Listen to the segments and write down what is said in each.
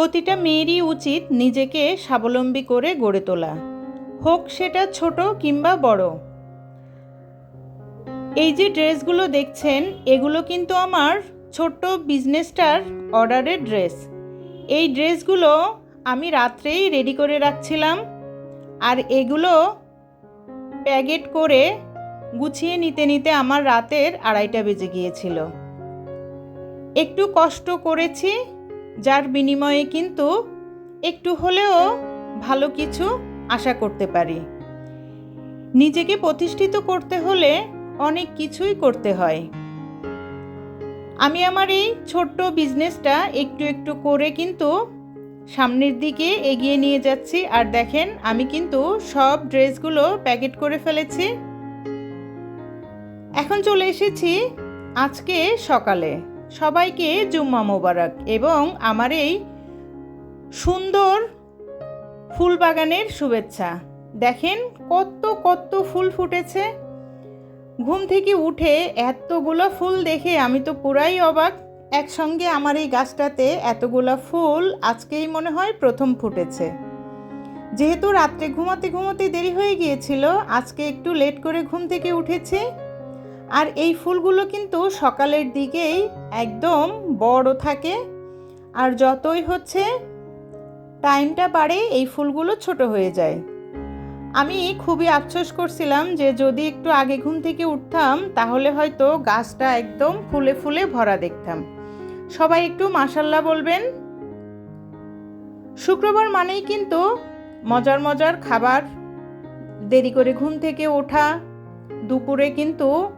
প্রতিটা মেয়েরই উচিত নিজেকে স্বাবলম্বী করে গড়ে তোলা। হোক সেটা ছোট কিংবা বড়। এই যে ড্রেসগুলো দেখছেন, এগুলো কিন্তু আমার ছোট্ট বিজনেসটার অর্ডারের ড্রেস। এই ড্রেসগুলো আমি রাত্রেই রেডি করে রাখছিলাম আর এগুলো প্যাকেট করে গুছিয়ে নিতে নিতে আমার রাতের আড়াইটা বেজে গিয়েছিল। একটু কষ্ট করেছি যার বিনিময়ে কিন্তু একটু হলেও ভালো কিছু আশা করতে পারি। নিজেকে প্রতিষ্ঠিত করতে হলে অনেক কিছুই করতে হয়। আমি আমার এই ছোট্ট বিজনেসটা একটু একটু করে কিন্তু সামনের দিকে এগিয়ে নিয়ে যাচ্ছি। আর দেখেন, আমি কিন্তু সব ড্রেসগুলো প্যাকেট করে ফেলেছি। এখন চলে এসেছি আজকে সকালে। সবাইকে জুম্মা মোবারক এবং আমার এই সুন্দর ফুল বাগানের শুভেচ্ছা। দেখেন কত কত ফুল ফুটেছে। ঘুম থেকে উঠে এতগুলো ফুল দেখে আমি তো পুরাই অবাক। একসঙ্গে আমার এই গাছটাতে এতগুলো ফুল আজকেই মনে হয় প্রথম ফুটেছে। যেহেতু রাত্রে ঘুমাতে ঘুমাতে দেরি হয়ে গিয়েছিল, আজকে একটু লেট করে ঘুম থেকে উঠেছি। আর এই ফুলগুলো কিন্তু সকালের দিকেই একদম বড় থাকে। আর যতই হচ্ছে, টাইমটা বাড়ে এই ফুলগুলো ছোট হয়ে যায়। আমি খুবই আফসোস করছিলাম যে যদি একটু আগে ঘুম থেকে উঠতাম, তাহলে হয়তো গাছটা একদম ফুলে ফুলে ভরা দেখতাম। সবাই একটু মাসাল্লাহ বলবেন? শুক্রবার মানেই কিন্তু মজার মজার খাবার। দেরি করে ঘুম থেকে ওঠা, দুপুরে কিন্তু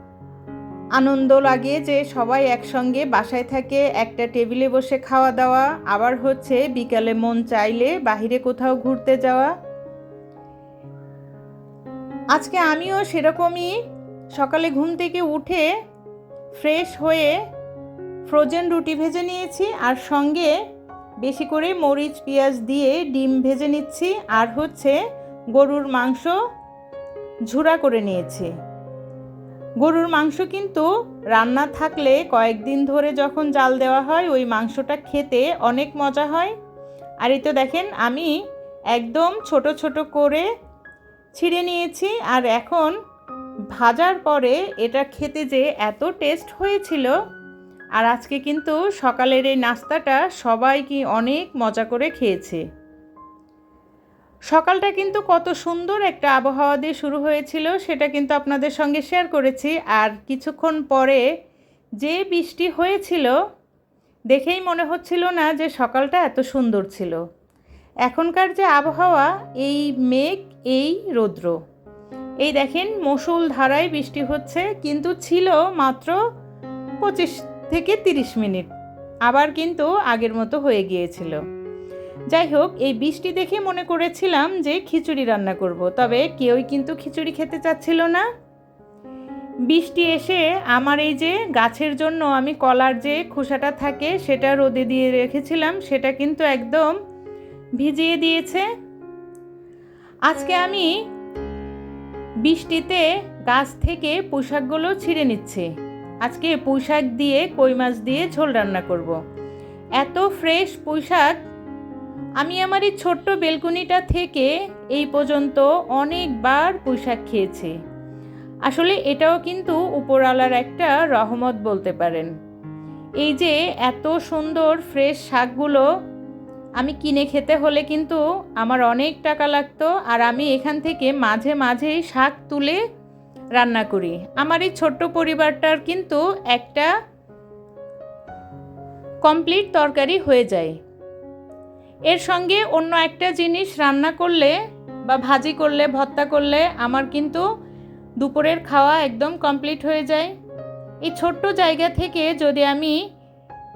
আনন্দ লাগে যে সবাই একসঙ্গে বাসায় থাকে, একটা টেবিলে বসে খাওয়া দাওয়া, আবার হচ্ছে বিকালে মন চাইলে বাহিরে কোথাও ঘুরতে যাওয়া। আজকে আমিও সেরকমই সকালে ঘুম থেকে উঠে ফ্রেশ হয়ে ফ্রোজেন রুটি ভেজে নিয়েছি আর সঙ্গে বেশি করে মরিচ, পেঁয়াজ দিয়ে ডিম ভেজে নিচ্ছি আর হচ্ছে গরুর মাংস ঝুরা করে নিয়েছি। গরুর মাংস কিন্তু রান্না থাকলে কয়েকদিন ধরে যখন জাল দেওয়া হয়, ওই মাংসটা খেতে অনেক মজা হয়। আর এই তো দেখেন, আমি একদম ছোট ছোট করে ছিঁড়ে নিয়েছি। আর এখন ভাজার পরে এটা খেতে যে এত টেস্ট হয়েছিল। আর আজকে কিন্তু সকালের এই নাস্তাটা সবাই কি অনেক মজা করে খেয়েছে। সকালটা কিন্তু কত সুন্দর একটা আবহাওয়া দিয়ে শুরু হয়েছিল, সেটা কিন্তু আপনাদের সঙ্গে শেয়ার করেছি। আর কিছুক্ষণ পরে যে বৃষ্টি হয়েছিল, দেখেই মনে হচ্ছিল না যে সকালটা এত সুন্দর ছিল। এখনকার যে আবহাওয়া, এই মেঘ, এই রৌদ্র। এই দেখেন, মসুল ধারায় বৃষ্টি হচ্ছে, কিন্তু ছিল মাত্র পঁচিশ থেকে তিরিশ মিনিট। আবার কিন্তু আগের মতো হয়ে গিয়েছিল। যাই হোক, এই বৃষ্টি দেখে মনে করেছিলাম যে খিচুড়ি রান্না করব, তবে কেউই কিন্তু খিচুড়ি খেতে চাচ্ছিল না। বৃষ্টি এসে আমার এই যে গাছের জন্য আমি কলার যে খোসাটা থাকে সেটা রোদে দিয়ে রেখেছিলাম, সেটা কিন্তু একদম ভিজিয়ে দিয়েছে। আজকে আমি বৃষ্টিতে গাছ থেকে পোশাকগুলো ছিঁড়ে নিচ্ছে। আজকে পুঁইশাক দিয়ে, কই মাছ দিয়ে ঝোল রান্না করব। এত ফ্রেশ পুঁইশাক আমি আমার এই ছোট্ট বেলকুনিটা থেকে এই পর্যন্ত অনেকবার পুঁইশাক খেয়েছি। আসলে এটাও কিন্তু উপরওয়ালার একটা রহমত বলতে পারেন। এই যে এত সুন্দর ফ্রেশ শাকগুলো আমি কিনে খেতে হলে কিন্তু আমার অনেক টাকা লাগতো আর আমি এখান থেকে মাঝে মাঝেই শাক তুলে রান্না করি। আমার এই ছোট্ট পরিবারটার কিন্তু একটা কমপ্লিট তরকারি হয়ে যায়। এর সঙ্গে অন্য একটা জিনিস রান্না করলে বা ভাজি করলে, ভর্তা করলে আমার কিন্তু দুপুরের খাওয়া একদম কমপ্লিট হয়ে যায়। এই ছোট্ট জায়গা থেকে যদি আমি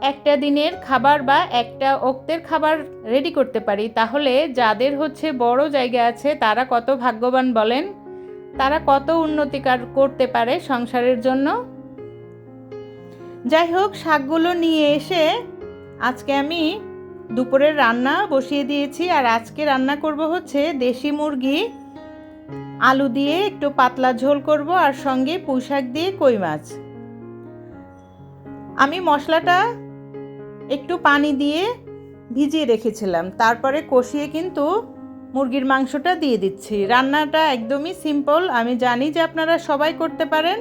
একটা দিনের খাবার বা একটা অক্তের খাবার রেডি করতে পারি, তাহলে যাদের হচ্ছে বড় জায়গা আছে, তারা কত ভাগ্যবান বলেন? তারা কত উন্নতিকার করতে পারে সংসারের জন্য? যাই হোক, শাকগুলো নিয়ে এসে আজকে আমি দুপুরের রান্না বসিয়ে দিয়েছি আর আজকে রান্না করব হচ্ছে দেশি মুরগি, আলু দিয়ে একটু পাতলা ঝোল করব আর সঙ্গে পুঁইশাক দিয়ে কই মাছ। আমি মশলাটা একটু পানি দিয়ে ভিজিয়ে রেখেছিলাম, তারপরে কষিয়ে কিন্তু মুরগির মাংসটা দিয়ে দিচ্ছি। রান্নাটা একদমই সিম্পল আমি জানি যে আপনারা সবাই করতে পারেন।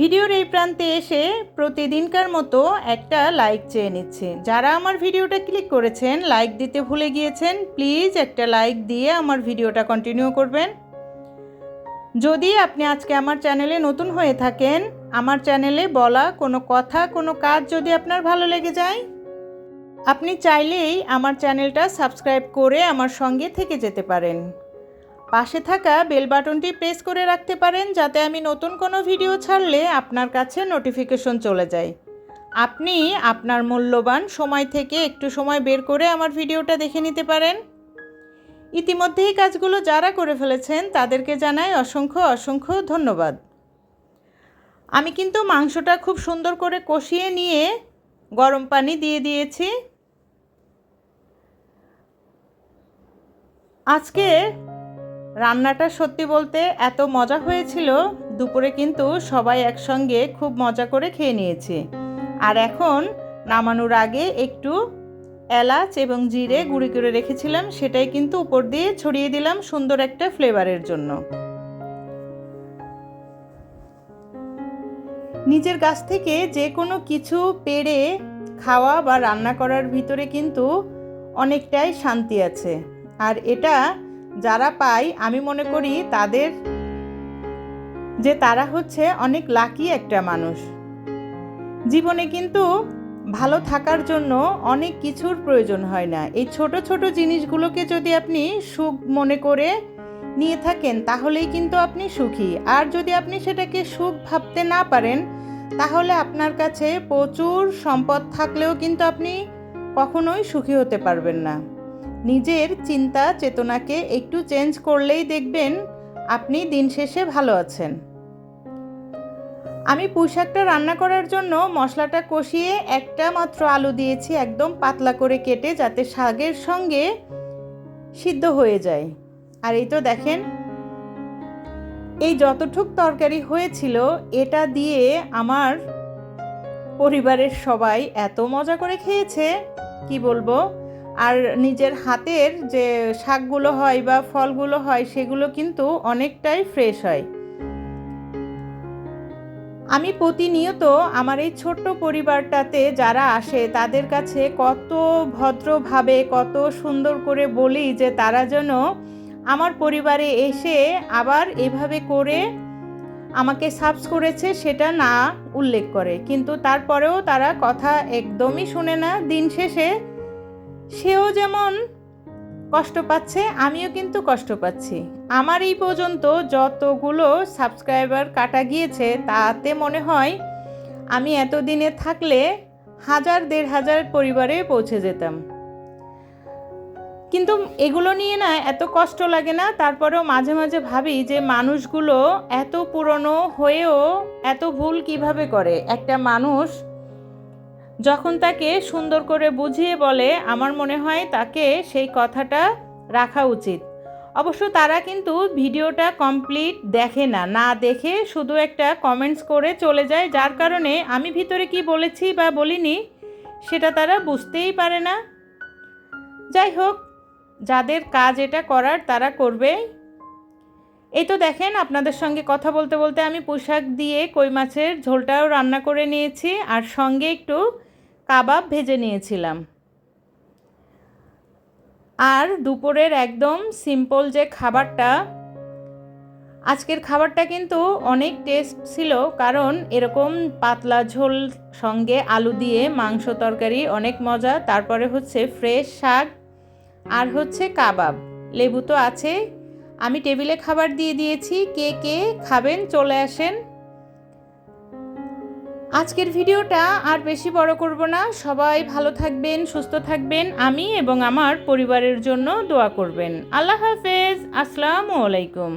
ভিডিওর এই প্রান্তে এসে প্রতিদিনকার মতো একটা লাইক চেয়ে নিচ্ছে। যারা আমার ভিডিওটা ক্লিক করেছেন লাইক দিতে ভুলে গিয়েছেন প্লিজ একটা লাইক দিয়ে আমার ভিডিওটা কন্টিনিউ করবেন। যদি আপনি আজকে আমার চ্যানেলে নতুন হয়ে থাকেন, আমার চ্যানেলে বলা কোনো কথা, কোনো কাজ যদি আপনার ভালো লেগে যায়, আপনি চাইলেই আমার চ্যানেলটা সাবস্ক্রাইব করে আমার সঙ্গে থেকে যেতে পারেন। পাশে থাকা বেল বাটনটি প্রেস করে রাখতে পারেন যাতে আমি নতুন কোনো ভিডিও ছাড়লে আপনার কাছে নোটিফিকেশন চলে যায়। আপনি আপনার মূল্যবান সময় থেকে একটু সময় বের করে আমার ভিডিওটা দেখে নিতে পারেন। ইতিমধ্যেই কাজগুলো যারা করে ফেলেছেন তাদেরকে জানাই অসংখ্য অসংখ্য ধন্যবাদ। আমি কিন্তু মাংসটা খুব সুন্দর করে কষিয়ে নিয়ে গরম পানি দিয়ে দিয়েছি। আজকে রান্নাটা সত্যি বলতে এত মজা হয়েছিল, দুপুরে কিন্তু সবাই একসঙ্গে খুব মজা করে খেয়ে নিয়েছে। আর এখন নামানোর আগে একটু এলাচ এবং জিরে গুঁড়ি করে রেখেছিলাম, সেটাই কিন্তু উপর দিয়ে ছড়িয়ে দিলাম সুন্দর একটা ফ্লেভারের জন্য। নিজের গাছ থেকে যে কোনো কিছু পেড়ে খাওয়া বা রান্না করার ভিতরে কিন্তু অনেকটাই শান্তি আছে। আর এটা যারা পায় আমি মনে করি তাদের যে তারা হচ্ছে অনেক লাকি একটা মানুষ। জীবনে কিন্তু ভালো থাকার জন্য অনেক কিছুর প্রয়োজন হয় না। এই ছোট ছোট জিনিসগুলোকে যদি আপনি সুখ মনে করে নিয়ে থাকেন, তাহলেই কিন্তু আপনি সুখী। আর যদি আপনি সেটাকে সুখ ভাবতে না পারেন, তাহলে আপনার কাছে প্রচুর সম্পদ থাকলেও কিন্তু আপনি কখনোই সুখী হতে পারবেন না। নিজের চিন্তা চেতনাকে একটু চেঞ্জ করলেই দেখবেন আপনি দিন শেষে ভালো আছেন। আমি পুঁইশাকটা রান্না করার জন্য মশলাটা কষিয়ে একটা মাত্র আলু দিয়েছি একদম পাতলা করে কেটে যাতে শাকের সঙ্গে সিদ্ধ হয়ে যায়। আর এই তো দেখেন, এই যতটুক তরকারি হয়েছিল এটা দিয়ে আমার পরিবারের সবাই এত মজা করে খেয়েছে, কি বলব? আর নিজের হাতের যে শাকগুলো হয় বা ফলগুলো হয়, সেগুলো কিন্তু অনেকটাই ফ্রেশ হয়। আমি প্রতিনিয়ত আমার এই ছোট্ট পরিবারটাতে যারা আসে, তাদের কাছে কত ভদ্রভাবে, কত সুন্দর করে বলি যে তারা যেন আমার পরিবারে এসে আবার এভাবে করে আমাকে সাবস করেছে সেটা না উল্লেখ করে। কিন্তু তারপরেও তারা কথা একদমই শুনে না। দিন শেষে সেও যেমন কষ্ট পাচ্ছে, আমিও কিন্তু কষ্ট পাচ্ছি। আমার এই পর্যন্ত যতগুলো সাবস্ক্রাইবার কাটা গিয়েছে, তাতে মনে হয় আমি এতদিনে থাকলে হাজার, দেড় হাজার পরিবারে পৌঁছে যেতাম। কিন্তু এগুলো নিয়ে না এত কষ্ট লাগে না, তারপরেও মাঝে মাঝে ভাবি যে মানুষগুলো এত পুরনো হয়েও এত ভুল কীভাবে করে? একটা মানুষ যখন তাকে সুন্দর করে বুঝিয়ে বলে, আমার মনে হয় তাকে সেই কথাটা রাখা উচিত। অবশ্য তারা কিন্তু ভিডিওটা কমপ্লিট দেখে না না দেখে শুধু একটা কমেন্টস করে চলে যায়, যার কারণে আমি ভিতরে কি বলেছি বা বলিনি সেটা তারা বুঝতেই পারে না। যাই হোক, যাদের কাজ এটা করার তারা করবে। এই তো দেখেন, আপনাদের সঙ্গে কথা বলতে বলতে আমি পোশাক দিয়ে কই মাছের ঝোলটাও রান্না করে নিয়েছি, আর সঙ্গে একটু কাবাব ভেজে নিয়েছিলাম। আর দুপুরের একদম সিম্পল যে খাবারটা, আজকের খাবারটা কিন্তু অনেক টেস্ট ছিল, কারণ এরকম পাতলা ঝোল সঙ্গে আলু দিয়ে মাংস তরকারি অনেক মজা, তারপরে হচ্ছে ফ্রেশ শাক আর হচ্ছে কাবাব। লেবু তো আছে আমি টেবিলে খাবার দিয়ে দিয়েছি, কে কে খাবেন চলে আসেন। আজকের ভিডিওটা আর বেশি বড় করব না। সবাই ভালো থাকবেন, সুস্থ থাকবেন। আমি এবং আমার পরিবারের জন্য দোয়া করবেন। আল্লাহ হাফেজ। আসসালামু আলাইকুম।